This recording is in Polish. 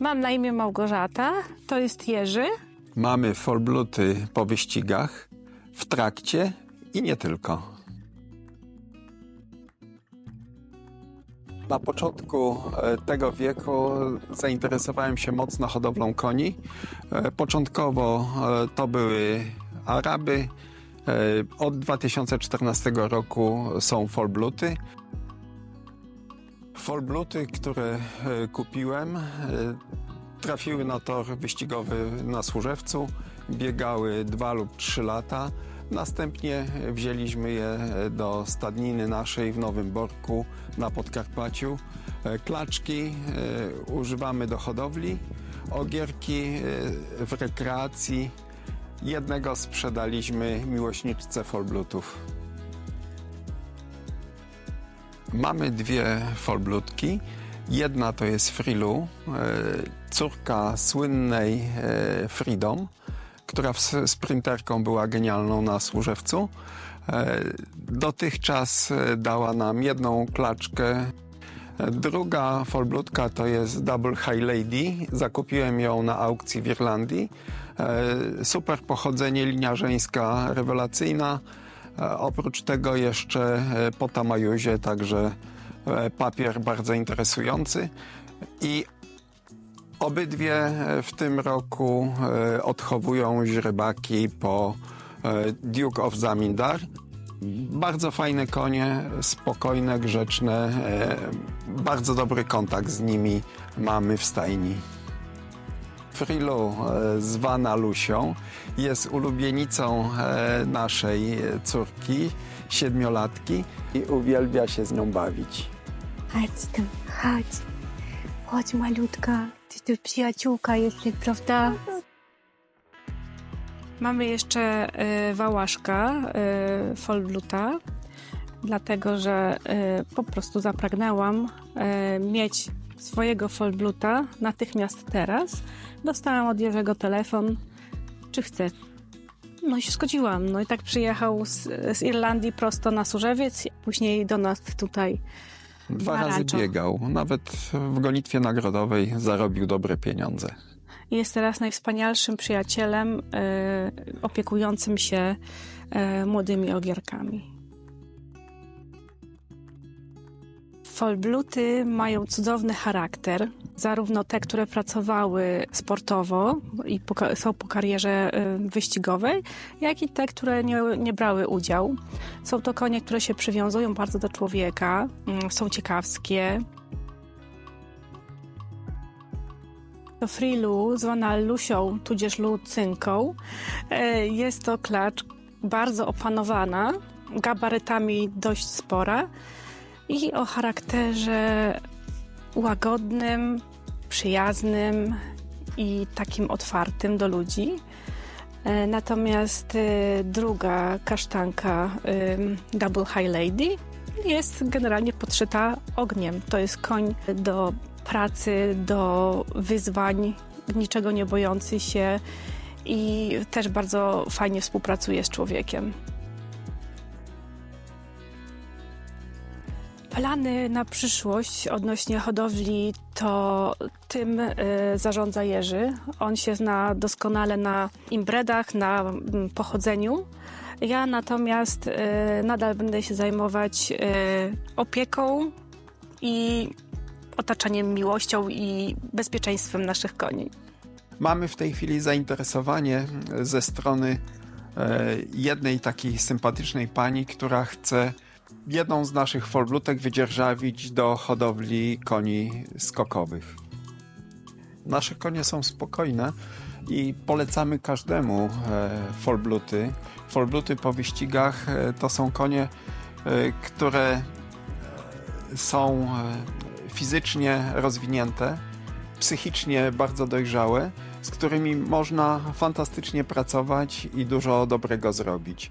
Mam na imię Małgorzata, to jest Jerzy. Mamy folbluty po wyścigach, w trakcie i nie tylko. Na początku e, tego wieku zainteresowałem się mocno hodowlą koni. E, Początkowo e, to były Araby. Od 2014 roku są folbluty. Folbluty, które e, kupiłem, e, trafiły na tor wyścigowy na Służewcu, biegały dwa lub trzy lata. Następnie wzięliśmy je do stadniny naszej w Nowym Borku na Podkarpaciu. E, Klaczki e, używamy do hodowli, ogierki e, w rekreacji. Jednego sprzedaliśmy miłośniczce folblutów. Mamy dwie folblutki. Jedna to jest Frilu, e, córka słynnej e, Freedom, która s- sprinterką była genialną na Służewcu. E, Dotychczas dała nam jedną klaczkę. Druga folblutka to jest Double High Lady. Zakupiłem ją na aukcji w Irlandii. Super pochodzenie, linia żeńska rewelacyjna. E, Oprócz tego jeszcze e, po tamajuzie, także e, papier bardzo interesujący. I obydwie w tym roku odchowują źrebaki po Duke of Zamindar. Bardzo fajne konie, spokojne, grzeczne. Bardzo dobry kontakt z nimi mamy w stajni. Frilu, e, zwana Lusią, jest ulubienicą e, naszej córki, siedmiolatki i uwielbia się z nią bawić. Chodź tam, chodź. Chodź malutka, ty tu przyjaciółka jesteś, prawda? Mamy jeszcze y, wałaszka y, Folbluta, dlatego że y, po prostu zapragnęłam y, mieć swojego Folbluta natychmiast teraz. Dostałam od Jerzego telefon, czy chcę. No i się zgodziłam. No i tak przyjechał z, z Irlandii prosto na Służewiec, później do nas tutaj Dwa razy biegał, nawet w gonitwie nagrodowej zarobił dobre pieniądze. Jest teraz najwspanialszym przyjacielem e, opiekującym się e, młodymi ogierkami. Folbluty mają cudowny charakter. Zarówno te, które pracowały sportowo i po, są po karierze e, wyścigowej, jak i te, które nie, nie brały udziału. Są to konie, które się przywiązują bardzo do człowieka, mm, są ciekawskie, To Frilu, zwana Lusią, tudzież Lucynką, e, jest to klacz bardzo opanowana, gabarytami dość spora i o charakterze łagodnym, przyjaznym i takim otwartym do ludzi. E, Natomiast e, druga kasztanka, ym, Double High Lady, jest generalnie podszyta ogniem. To jest koń do pracy, do wyzwań, niczego nie bojący się i też bardzo fajnie współpracuje z człowiekiem. Plany na przyszłość odnośnie hodowli to tym y, zarządza Jerzy. On się zna doskonale na imbredach, na mm, pochodzeniu. Ja natomiast y, nadal będę się zajmować y, opieką i otaczaniem miłością i bezpieczeństwem naszych koni. Mamy w tej chwili zainteresowanie ze strony e, jednej takiej sympatycznej pani, która chce jedną z naszych folblutek wydzierżawić do hodowli koni skokowych. Nasze konie są spokojne i polecamy każdemu e, folbluty. Folbluty po wyścigach e, to są konie, e, które są fizycznie rozwinięte, psychicznie bardzo dojrzałe, z którymi można fantastycznie pracować i dużo dobrego zrobić.